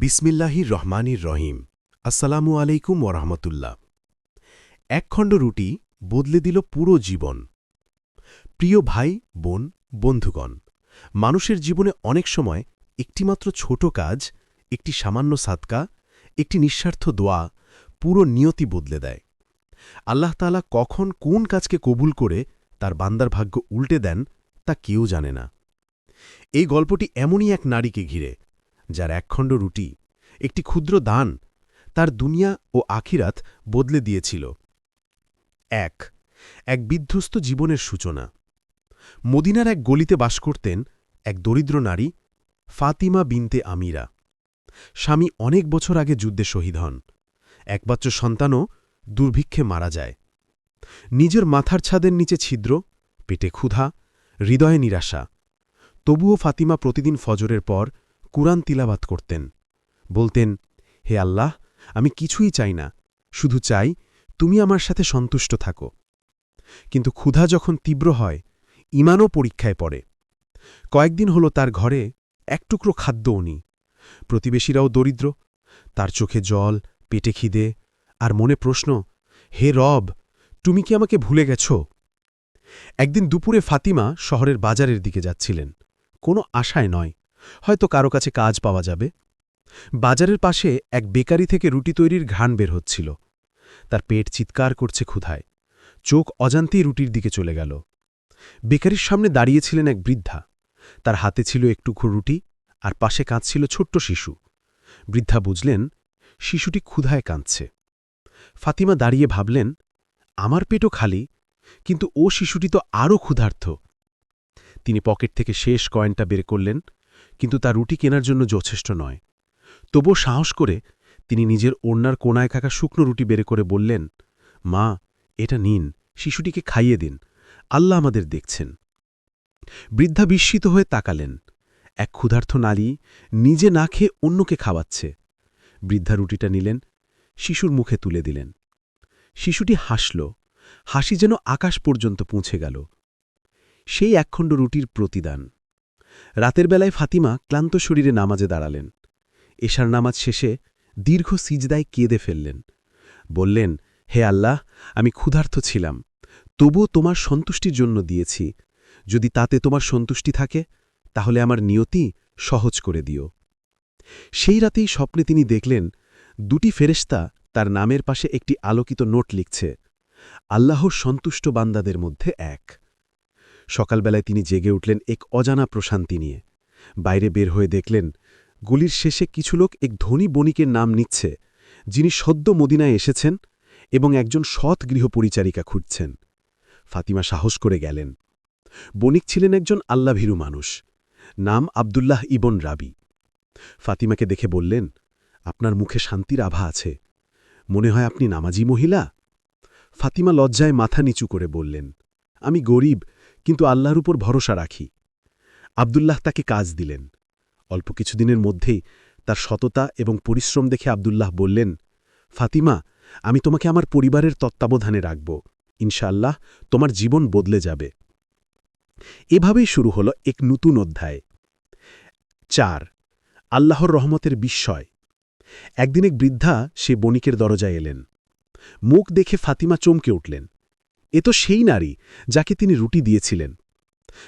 বিসমিল্লাহির রহমানির রহিম। আসসালামু আলাইকুম ওরহমতুল্লাহ একখণ্ড রুটি বদলে দিল পুরো জীবন। প্রিয় ভাই, বোন, বন্ধুগণ, মানুষের জীবনে অনেক সময় একটিমাত্র ছোট কাজ, একটি সামান্য সাদকা, একটি নিঃস্বার্থ দোয়া পুরো নিয়তি বদলে দেয়। আল্লাহ তাআলা কখন কোন কাজকে কবুল করে তার বান্দার ভাগ্য উল্টে দেন তা কেউ জানে না। এই গল্পটি এমনই এক নারীকে ঘিরে যার একখণ্ড রুটি, একটি ক্ষুদ্র দান, তার দুনিয়া ও আখিরাত বদলে দিয়েছিল। এক এক বিধ্বস্ত জীবনের সূচনা। মদিনার এক গলিতে বাস করতেন এক দরিদ্র নারী, ফাতিমা বিনতে আমিরা। স্বামী অনেক বছর আগে যুদ্ধে শহীদ হন। একবাচ্চ সন্তানও দুর্ভিক্ষে মারা যায়। নিজের মাথার ছাদের নিচে ছিদ্র, পেটে ক্ষুধা, হৃদয়ে নিরাশা। তবুও ফাতিমা প্রতিদিন ফজরের পর কুরআন তিলাবাত করতেন। বলতেন, হে আল্লাহ, আমি কিছুই চাই না, শুধু চাই তুমি আমার সাথে সন্তুষ্ট থাকো। কিন্তু ক্ষুধা যখন তীব্র হয় ইমানও পরীক্ষায় পড়ে। কয়েকদিন হল তার ঘরে এক টুকরো খাদ্যও নেই প্রতিবেশীরাও দরিদ্র, তার চোখে জল, পেটে খিদে, আর মনে প্রশ্ন, হে রব, তুমি কি আমাকে ভুলে গেছ? একদিন দুপুরে ফাতিমা শহরের বাজারের দিকে যাচ্ছিলেন। কোনো আশায় নয় হয়তো কারও কাছে কাজ পাওয়া যাবে। বাজারের পাশে এক বেকারি থেকে রুটি তৈরির ঘ্রাণ বের হচ্ছিল। তার পেট চিৎকার করছে ক্ষুধায়। চোখ অজান্তেই রুটির দিকে চলে গেল। বেকারির সামনে দাঁড়িয়েছিলেন এক বৃদ্ধা। তার হাতে ছিল একটুকু রুটি আর পাশে কাঁদছিল ছোট্ট শিশু। বৃদ্ধা বুঝলেন, শিশুটি ক্ষুধায় কাঁদছে। ফাতিমা দাঁড়িয়ে ভাবলেন, আমার পেটও খালি, কিন্তু ও শিশুটি তো আরও ক্ষুধার্থ তিনি পকেট থেকে শেষ কয়েনটা বের করলেন কিন্তু তা রুটি কেনার জন্য যথেষ্ট নয়। তবুও সাহস করে তিনি নিজের ওড়নার কোনায় কাকা শুকনো রুটি বের করে বললেন, মা, এটা নিন, শিশুটিকে খাইয়ে দিন, আল্লাহ আমাদের দেখছেন। বৃদ্ধা বিস্মিত হয়ে তাকালেন। এক ক্ষুধার্থ নারী নিজে না খেয়ে অন্যকে খাওয়াচ্ছে। বৃদ্ধা রুটিটা নিলেন, শিশুর মুখে তুলে দিলেন। শিশুটি হাসল, হাসি যেন আকাশ পর্যন্ত পৌঁছে গেল। সেই একখণ্ড রুটির প্রতিদান। রাতের বেলায় ফাতিমা ক্লান্ত শরীরে নামাজে দাঁড়ালেন। এশার নামাজ শেষে দীর্ঘ সিজদায় কেঁদে ফেললেন। বললেন, হে আল্লাহ, আমি ক্ষুধার্থ ছিলাম। তবুও তোমার সন্তুষ্টির জন্য দিয়েছি। যদি তাতে তোমার সন্তুষ্টি থাকে, তাহলে আমার নিয়তি সহজ করে দিও। সেই রাতেই স্বপ্নে তিনি দেখলেন, দুটি ফেরেস্তা তার নামের পাশে একটি আলোকিত নোট লিখছে, আল্লাহর সন্তুষ্ট বান্দাদের মধ্যে এক। সকালবেলায় তিনি জেগে উঠলেন এক অজানা প্রশান্তি নিয়ে। বাইরে বের হয়ে দেখলেন, গুলির শেষে কিছু লোক এক ধনী বণিকের নাম নিচ্ছে, যিনি সদ্য মদিনায় এসেছেন এবং একজন সৎ গৃহপরিচারিকা খুঁজছেন। ফাতিমা সাহস করে গেলেন। বণিক ছিলেন একজন আল্লাভীরু মানুষ, নাম আবদুল্লাহ ইবন রাবি। ফাতিমাকে দেখে বললেন, আপনার মুখে শান্তির আভা আছে, মনে হয় আপনি নামাজি মহিলা? ফাতিমা লজ্জায় মাথা নিচু করে বললেন, আমি গরিব কিন্তু আল্লাহর উপর ভরসা রাখি। আবদুল্লাহ তাকে কাজ দিলেন। অল্প কিছুদিনের মধ্যেই তার সততা এবং পরিশ্রম দেখে আবদুল্লাহ বললেন, ফাতিমা, আমি তোমাকে আমার পরিবারের তত্ত্বাবধানে রাখব। ইনশাআল্লাহ তোমার জীবন বদলে যাবে। এভাবেই শুরু হল এক নতুন অধ্যায়। চার, আল্লাহর রহমতের বিস্ময়। একদিন এক বৃদ্ধা সে বণিকের দরজায় এলেন। মুখ দেখে ফাতিমা চমকে উঠলেন। এ তো সেই নারী যাকে তিনি রুটি দিয়েছিলেন।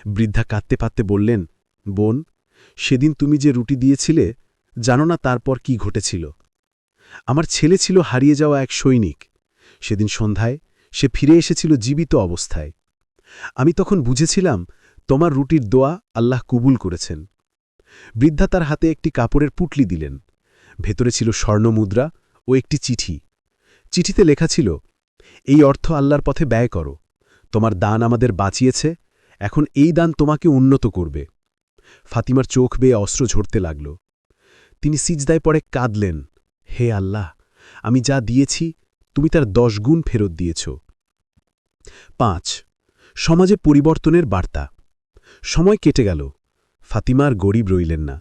বৃদ্ধা কাঁদতে পাততে বললেন, বোন, সেদিন তুমি যে রুটি দিয়েছিলে, জানো না তারপর কি ঘটেছিল। আমার ছেলে ছিল হারিয়ে যাওয়া এক সৈনিক। সেদিন সন্ধ্যায় সে ফিরে এসেছিল জীবিত অবস্থায়। আমি তখন বুঝেছিলাম, তোমার রুটির দোয়া আল্লাহ কবুল করেছেন। বৃদ্ধা তার হাতে একটি কাপড়ের পুটলি দিলেন। ভেতরে ছিল স্বর্ণমুদ্রা ও একটি চিঠি। চিঠিতে লেখা ছিল এই অর্থ আল্লাহর পথে ব্যয় করো। তোমার দান আমাদের বাঁচিয়েছে, এখন এই দান তোমাকে উন্নত করবে। ফাতিমার চোখ বেয়ে অস্ত্র ঝরতে লাগল। তিনি সিজদায় পরে কাঁদলেন, হে আল্লাহ, আমি যা দিয়েছি, তুমি তার দশ গুণ ফেরত দিয়েছ। পাঁচ, সমাজে পরিবর্তনের বার্তা। সময় কেটে গেল ফাতিমার গরিব রইলেন না।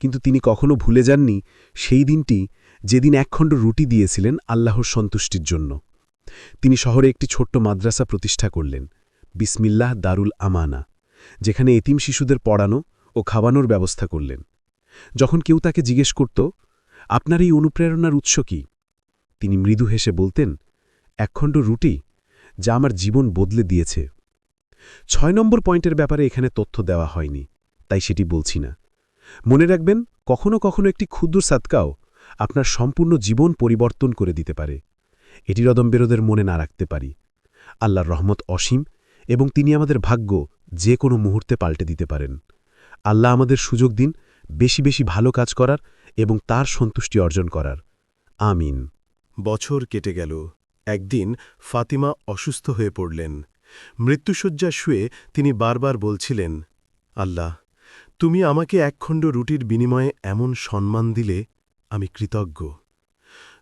কিন্তু তিনি কখনো ভুলে যাননি সেই দিনটি, যেদিন একখণ্ড রুটি দিয়েছিলেন আল্লাহর সন্তুষ্টির জন্য। তিনি শহরে একটি ছোট্ট মাদ্রাসা প্রতিষ্ঠা করলেন, বিসমিল্লাহ দারুল আমানা, যেখানে এতিম শিশুদের পড়ানো ও খাওয়ানোর ব্যবস্থা করলেন। যখন কেউ তাকে জিজ্ঞেস করত, আপনার এই অনুপ্রেরণার উৎস কি? তিনি মৃদু হেসে বলতেন, একখণ্ড রুটি, যা আমার জীবন বদলে দিয়েছে। ছয় নম্বর পয়েন্টের ব্যাপারে এখানে তথ্য দেওয়া হয়নি, তাই সেটি বলছি না। মনে রাখবেন, কখনো কখনো একটি ক্ষুদ্র সাতকাও আপনার সম্পূর্ণ জীবন পরিবর্তন করে দিতে পারে। এটি রদমবেরোদের মনে না রাখতে পারি। আল্লাহর রহমত অসীম এবং তিনি আমাদের ভাগ্য যে কোনো মুহূর্তে পাল্টে দিতে পারেন। আল্লাহ আমাদের সুযোগ দিন, বেশি বেশি ভালো কাজ করার এবং তার সন্তুষ্টি অর্জন করার। আমিন। বছর কেটে গেল। একদিন ফাতিমা অসুস্থ হয়ে পড়লেন। মৃত্যুশয্যা শুয়ে তিনি বারবার বলছিলেন, আল্লাহ, তুমি আমাকে একখণ্ড রুটির বিনিময়ে এমন সম্মান দিলে আমি কৃতজ্ঞ।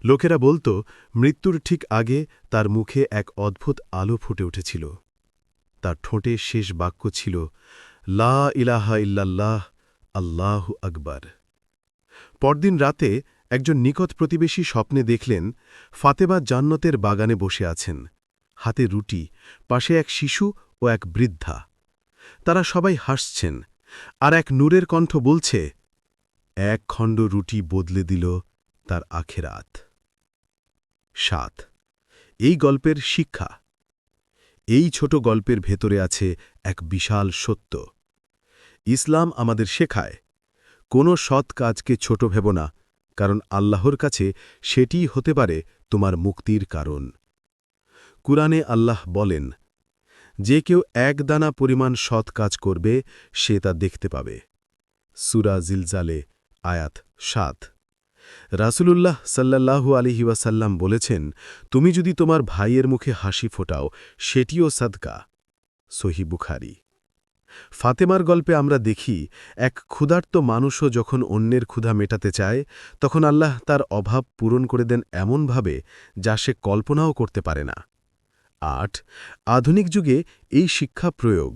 লোকেরা বলতো, মৃত্যুর ঠিক আগে তার মুখে এক অদ্ভুত আলো ফুটে উঠেছিল। তার ঠোঁটে শেষ বাক্য ছিল, লা ইলাহা ইল্লাল্লাহ, আল্লাহ আকবার। পরদিন রাতে একজন নিকট প্রতিবেশী স্বপ্নে দেখলেন ফাতেবা জান্নতের বাগানে বসে আছেন। হাতে রুটি, পাশে এক শিশু ও এক বৃদ্ধা। তারা সবাই হাসছেন আর এক নূরের কণ্ঠ বলছে, এক খণ্ড রুটি বদলে দিল তার আখেরাত। সাত। এই গল্পের শিক্ষা। এই ছোট গল্পের ভেতরে আছে এক বিশাল সত্য। ইসলাম আমাদের শেখায়, কোনো সৎ কাজকে ছোট ভেব না, কারণ আল্লাহর কাছে সেটিই হতে পারে তোমার মুক্তির কারণ। কুরআনে আল্লাহ বলেন, যে কেউ এক দানা পরিমাণ সৎ কাজ করবে, সে তা দেখতে পাবে। সুরা জিলজালে আয়াত সাত। রাসূলুল্লাহ সাল্লাল্লাহু আলিহি ওয়াসাল্লাম বলেছেন, তুমি যদি তোমার ভাইয়ের মুখে হাসি ফোটাও, সেটিও সাদকা। সহি বুখারি। ফাতেমার গল্পে আমরা দেখি, এক ক্ষুধার্ত মানুষও যখন অন্যের ক্ষুধা মেটাতে চায়, তখন আল্লাহ তার অভাব পূরণ করে দেন এমনভাবে যা সে কল্পনাও করতে পারে না। আট, আধুনিক যুগে এই শিক্ষা প্রয়োগ।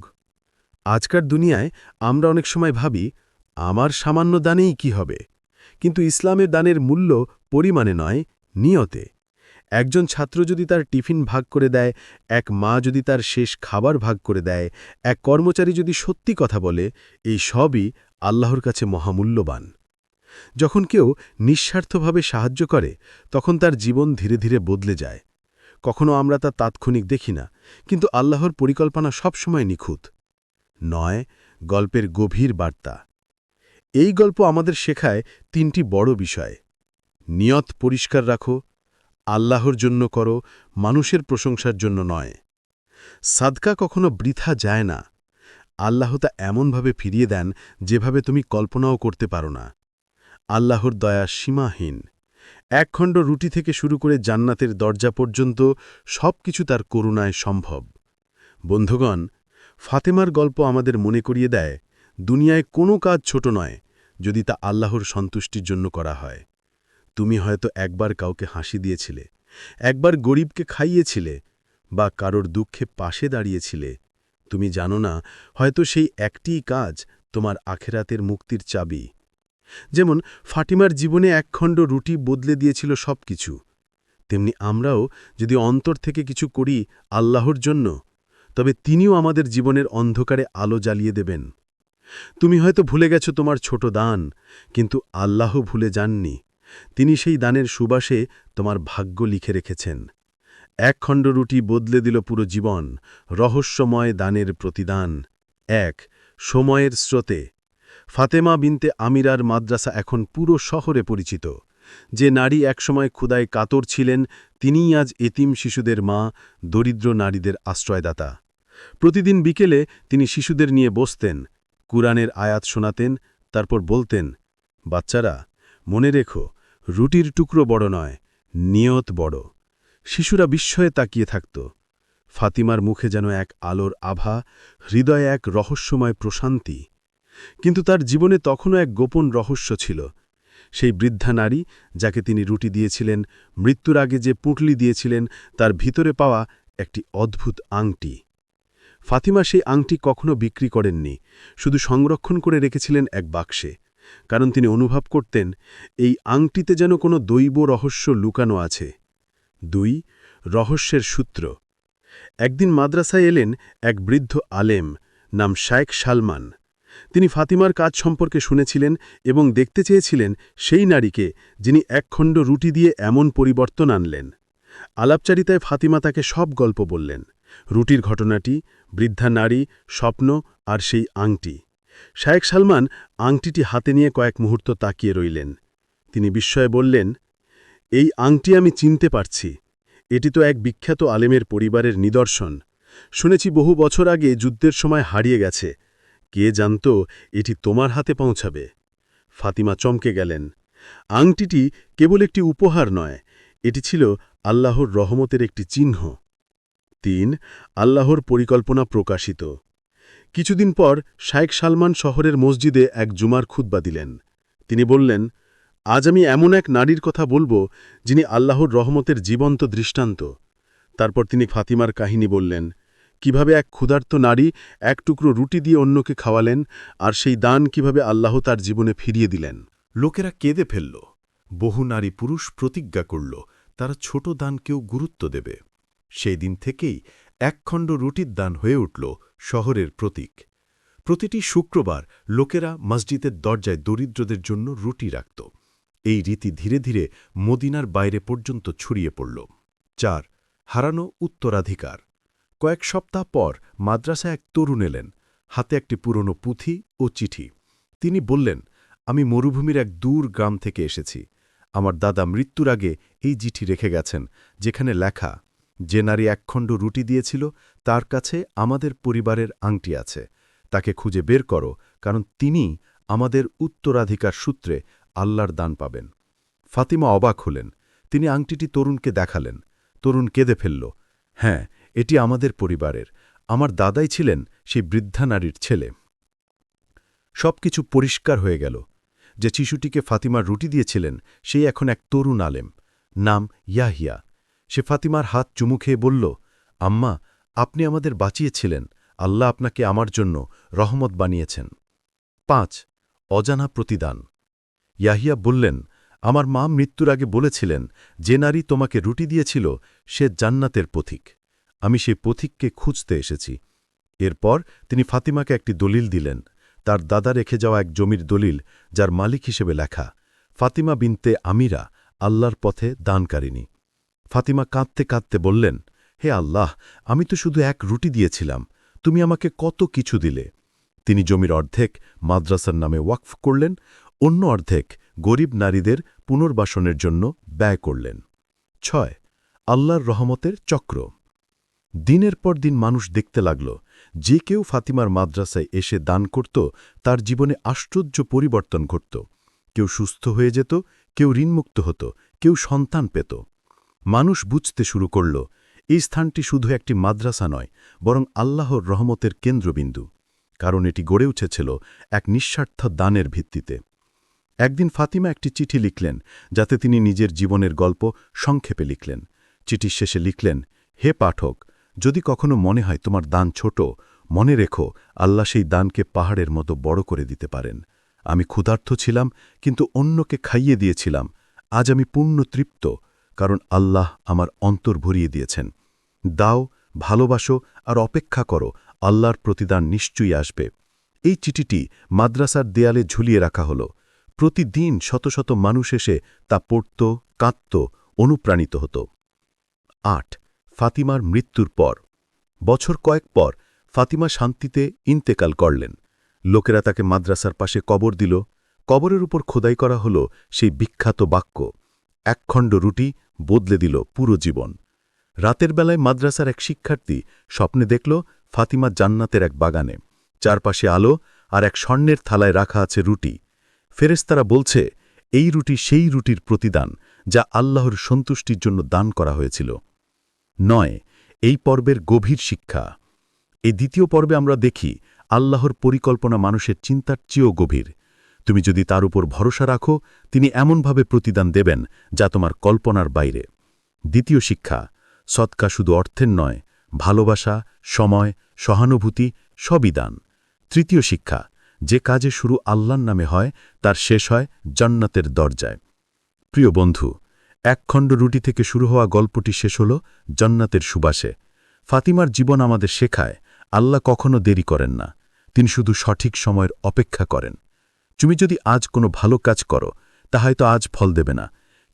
আজকার দুনিয়ায় আমরা অনেক সময় ভাবি, আমার সামান্য দানেই কি হবে? কিন্তু ইসলামের দানের মূল্য পরিমাণে নয়, নিয়তে। একজন ছাত্র যদি তার টিফিন ভাগ করে দেয়, এক মা যদি তার শেষ খাবার ভাগ করে দেয়, এক কর্মচারী যদি সত্যি কথা বলে, এই সবই আল্লাহর কাছে মহামূল্যবান। যখন কেউ নিঃস্বার্থভাবে সাহায্য করে, তখন তার জীবন ধীরে ধীরে বদলে যায়। কখনো আমরা তা তাৎক্ষণিক দেখি না, কিন্তু আল্লাহর পরিকল্পনা সবসময় নিখুঁত। নয়, গল্পের গভীর বার্তা। এই গল্প আমাদের শেখায় তিনটি বড় বিষয়। নিয়ত পরিষ্কার রাখো, আল্লাহর জন্য করো, মানুষের প্রশংসার জন্য নয়। সাদকা কখনো বৃথা যায় না। আল্লাহ তা এমনভাবে ফিরিয়ে দেন যেভাবে তুমি কল্পনাও করতে পারো না। আল্লাহর দয়া সীমাহীন। একখণ্ড রুটি থেকে শুরু করে জান্নাতের দরজা পর্যন্ত সব কিছু তার করুণায় সম্ভব। বন্ধুগণ, ফাতেমার গল্প আমাদের মনে করিয়ে দেয় দুনিয়ায় কোনো কাজ ছোট নয়, যদি তা আল্লাহর সন্তুষ্টির জন্য করা হয়। তুমি হয়তো একবার কাউকে হাসি দিয়েছিলে, একবার গরিবকে খাইয়েছিলে, বা কারোর দুঃখে পাশে দাঁড়িয়েছিলে। তুমি জানো না, হয়তো সেই একটিই কাজ তোমার আখেরাতের মুক্তির চাবি। যেমন ফাটিমার জীবনে একখণ্ড রুটি বদলে দিয়েছিল সব কিছু তেমনি আমরাও যদি অন্তর থেকে কিছু করি আল্লাহর জন্য, তবে তিনিও আমাদের জীবনের অন্ধকারে আলো জ্বালিয়ে দেবেন। তুমি হয়তো ভুলে গেছো তোমার ছোট দান, কিন্তু আল্লাহ ভুলে যাননি। তিনি সেই দানের সুবাসে তোমার ভাগ্য লিখে রেখেছেন। এক খণ্ড রুটি বদলে দিল পুরো জীবন, রহস্যময় দানের প্রতিদান। এক, সময়ের স্রোতে। ফাতেমা বিনতে আমিরার মাদ্রাসা এখন পুরো শহরে পরিচিত। যে নারী একসময় ক্ষুদায় কাতর ছিলেন, তিনিই আজ এতিম শিশুদের মা, দরিদ্র নারীদের আশ্রয়দাতা। প্রতিদিন বিকেলে তিনি শিশুদের নিয়ে বসতেন। কুরআনের আয়াত শোনাতেন, তারপর বলতেন, বাচ্চারা, মনে রেখো, রুটির টুকরো বড় নয়, নিয়ত বড়। শিশুরা বিস্ময়ে তাকিয়ে থাকত। ফাতিমার মুখে যেন এক আলোর আভা, হৃদয়ে এক রহস্যময় প্রশান্তি। কিন্তু তার জীবনে তখনও এক গোপন রহস্য ছিল। সেই বৃদ্ধা নারী, যাকে তিনি রুটি দিয়েছিলেন, মৃত্যুর আগে যে পুঁটলি দিয়েছিলেন, তার ভিতরে পাওয়া একটি অদ্ভুত আংটি। ফাতিমা সেই আংটি কখনো বিক্রি করেননি, শুধু সংরক্ষণ করে রেখেছিলেন এক বাক্সে, কারণ তিনি অনুভব করতেন, এই আংটিতে যেন কোনো দৈব রহস্য লুকানো আছে। দুই, রহস্যের সূত্র। একদিন মাদ্রাসায় এলেন এক বৃদ্ধ আলেম নাম শায়েক সালমান। তিনি ফাতিমার কাজ সম্পর্কে শুনেছিলেন এবং দেখতে চেয়েছিলেন সেই নারীকে যিনি একখণ্ড রুটি দিয়ে এমন পরিবর্তন আনলেন। আলাপচারিতায় ফাতিমা তাকে সব গল্প বললেন। রুটির ঘটনাটি, বৃদ্ধা নারী, স্বপ্ন আর সেই আংটি। শায়েক সালমান আংটিটি হাতে নিয়ে কয়েক মুহূর্ত তাকিয়ে রইলেন। তিনি বিস্ময়ে বললেন, এই আংটি আমি চিনতে পারছি। এটি তো এক বিখ্যাত আলেমের পরিবারের নিদর্শন। শুনেছি বহু বছর আগে যুদ্ধের সময় হারিয়ে গেছে। কে জানত এটি তোমার হাতে পৌঁছাবে? ফাতিমা চমকে গেলেন। আংটিটি কেবল একটি উপহার নয়, এটি ছিল আল্লাহর রহমতের একটি চিহ্ন। তিন আল্লাহর পরিকল্পনা প্রকাশিত। কিছুদিন পর শায়েক সালমান শহরের মসজিদে এক জুমার খুতবা দিলেন। তিনি বললেন, আজ আমি এমন এক নারীর কথা বলব যিনি আল্লাহর রহমতের জীবন্ত দৃষ্টান্ত। তারপর তিনি ফাতিমার কাহিনী বললেন, কীভাবে এক ক্ষুধার্ত নারী এক টুকরো রুটি দিয়ে অন্যকে খাওয়ালেন আর সেই দান কীভাবে আল্লাহ তার জীবনে ফিরিয়ে দিলেন? লোকেরা কেঁদে ফেলল। বহু নারী পুরুষ প্রতিজ্ঞা করল, তারা ছোট দানকেও গুরুত্ব দেবে। সেই দিন থেকেই একখণ্ড রুটির দান হয়ে উঠল শহরের প্রতীক। প্রতিটি শুক্রবার লোকেরা মসজিদের দরজায় দরিদ্রদের জন্য রুটি রাখত। এই রীতি ধীরে ধীরে মদিনার বাইরে পর্যন্ত ছড়িয়ে পড়ল। চার, হারানো উত্তরাধিকার। কয়েক সপ্তাহ পর মাদ্রাসা এক তরুণ এলেন। হাতে একটি পুরনো পুঁথি ও চিঠি। তিনি বললেন, আমি মরুভূমির এক দূর গ্রাম থেকে এসেছি। আমার দাদা মৃত্যুর আগে এই চিঠি রেখে গেছেন, যেখানে লেখা যে নারী একখণ্ড রুটি দিয়েছিল, তার কাছে আমাদের পরিবারের আংটি আছে। তাকে খুঁজে বের করো, কারণ তিনি আমাদের উত্তরাধিকার সূত্রে আল্লাহর দান পাবেন। ফাতিমা অবাক হলেন। তিনি আংটিটি তরুণকে দেখালেন। তরুণ কেঁদে ফেলল হ্যাঁ এটি আমাদের পরিবারের। আমার দাদাই ছিলেন সেই বৃদ্ধা নারীর ছেলে। সবকিছু পরিষ্কার হয়ে গেল। যে শিশুটিকে ফাতিমার রুটি দিয়েছিলেন সেই এখন এক তরুণ আলেম। নাম ইয়াহিয়া। সে ফাতিমার হাত চুমু খেয়ে বলল, আম্মা, আপনি আমাদের বাঁচিয়েছিলেন। আল্লাহ আপনাকে আমার জন্য রহমত বানিয়েছেন। পাঁচ, অজানা প্রতিদান। ইয়াহিয়া বললেন, আমার মা মৃত্যুর আগে বলেছিলেন, যে নারী তোমাকে রুটি দিয়েছিল, সে জান্নাতের পথিক। আমি সেই পথিককে খুঁজতে এসেছি। এরপর তিনি ফাতিমাকে একটি দলিল দিলেন। তার দাদা রেখে যাওয়া এক জমির দলিল, যার মালিক হিসেবে লেখা, ফাতিমা বিনতে আমিরা, আল্লাহর পথে দানকারিনী ফাতিমা কাঁদতে কাঁদতে বললেন, হে আল্লাহ, আমি তো শুধু এক রুটি দিয়েছিলাম, তুমি আমাকে কত কিছু দিলে? তিনি জমির অর্ধেক মাদ্রাসার নামে ওয়াকফ করলেন, অন্য অর্ধেক গরিব নারীদের পুনর্বাসনের জন্য ব্যয় করলেন। ছয়, আল্লাহর রহমতের চক্র। দিনের পর দিন মানুষ দেখতে লাগল, যে কেউ ফাতিমার মাদ্রাসায় এসে দান করত, তার জীবনে আশ্চর্য পরিবর্তন ঘটত। কেউ সুস্থ হয়ে যেত, কেউ ঋণমুক্ত হতো, কেউ সন্তান পেত। মানুষ বুঝতে শুরু করল, এই স্থানটি শুধু একটি মাদ্রাসা নয়, বরং আল্লাহর রহমতের কেন্দ্রবিন্দু, কারণ এটি গড়ে উঠেছিল এক নিঃস্বার্থ দানের ভিত্তিতে। একদিন ফাতিমা একটি চিঠি লিখলেন, যাতে তিনি নিজের জীবনের গল্প সংক্ষেপে লিখলেন। চিঠির শেষে লিখলেন, হে পাঠক, যদি কখনো মনে হয় তোমার দান ছোট, মনে রেখো আল্লাহ সেই দানকে পাহাড়ের মতো বড় করে দিতে পারেন। আমি ক্ষুধার্থ ছিলাম, কিন্তু অন্যকে খাইয়ে দিয়েছিলাম। আজ আমি পূর্ণ তৃপ্ত কারণ আল্লাহ আমার অন্তর ভরিয়ে দিয়েছেন। দাও, ভালোবাসো আর অপেক্ষা করো, আল্লাহর প্রতিদান নিশ্চয়ই আসবে। এই চিঠিটি মাদ্রাসার দেয়ালে ঝুলিয়ে রাখা হল। প্রতিদিন শত শত মানুষ এসে তা পড়ত, কাঁদত, অনুপ্রাণিত হতো। আট, ফাতিমার মৃত্যুর পর। বছর কয়েক পর ফাতিমা শান্তিতে ইন্তেকাল করলেন। লোকেরা তাকে মাদ্রাসার পাশে কবর দিল। কবরের উপর খোদাই করা হল সেই বিখ্যাত বাক্য। একখণ্ড রুটি বদলে দিল পুরো জীবন। রাতের বেলায় মাদ্রাসার এক শিক্ষার্থী স্বপ্নে দেখল ফাতিমা জান্নাতের এক বাগানে। চারপাশে আলো আর এক স্বর্ণের থালায় রাখা আছে রুটি। ফেরেস্তারা বলছে, এই রুটি সেই রুটির প্রতিদান যা আল্লাহর সন্তুষ্টির জন্য দান করা হয়েছিল। নয়, এই পর্বের গভীর শিক্ষা। এই দ্বিতীয় পর্বে আমরা দেখি আল্লাহর পরিকল্পনা মানুষের চিন্তার চেয়েও গভীর। তুমি যদি তার উপর ভরসা রাখো, তিনি এমনভাবে প্রতিদান দেবেন যা তোমার কল্পনার বাইরে। দ্বিতীয় শিক্ষা, সৎকা শুধু অর্থের নয়, ভালোবাসা, সময়, সহানুভূতি, সবই দান। তৃতীয় শিক্ষা, যে কাজে শুরু আল্লাহর নামে হয়, তার শেষ হয় জান্নাতের দরজায়। প্রিয় বন্ধু একখণ্ড রুটি থেকে শুরু হওয়া গল্পটি শেষ হল জান্নাতের সুবাসে। ফাতিমার জীবন আমাদের শেখায়, আল্লাহ কখনো দেরি করেন না। তিনি শুধু সঠিক সময়ের অপেক্ষা করেন। তুমি যদি আজ কোনো ভালো কাজ করো, তা হয়তো আজ ফল দেবে না।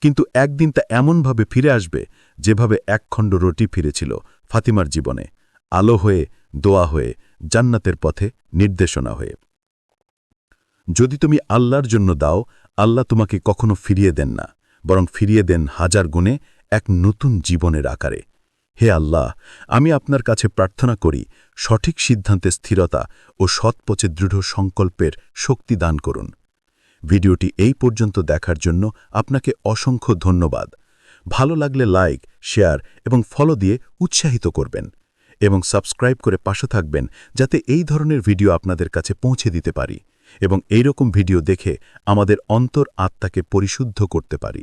কিন্তু একদিন তা এমনভাবে ফিরে আসবে, যেভাবে একখণ্ড রুটি ফিরেছিল ফাতিমার জীবনে, আলো হয়ে, দোয়া হয়ে, জান্নাতের পথে, নির্দেশনা হয়ে। যদি তুমি আল্লাহর জন্য দাও, আল্লাহ তোমাকে কখনো ফিরিয়ে দেন না, বরং ফিরিয়ে দেন হাজার গুণে এক নতুন জীবনের আকারে। হে আল্লাহ, আমি আপনার কাছে প্রার্থনা করি, সঠিক সিদ্ধান্তে স্থিরতা ও সৎপচে দৃঢ় সংকল্পের শক্তি দান করুন। ভিডিওটি এই পর্যন্ত দেখার জন্য আপনাকে অসংখ্য ধন্যবাদ। ভালো লাগলে লাইক, শেয়ার এবং ফলো দিয়ে উৎসাহিত করবেন এবং সাবস্ক্রাইব করে পাশে থাকবেন যাতে এই ধরনের ভিডিও আপনাদের কাছে পৌঁছে দিতে পারি এবং এইরকম ভিডিও দেখে আমাদের অন্তর আত্মাকে পরিশুদ্ধ করতে পারি।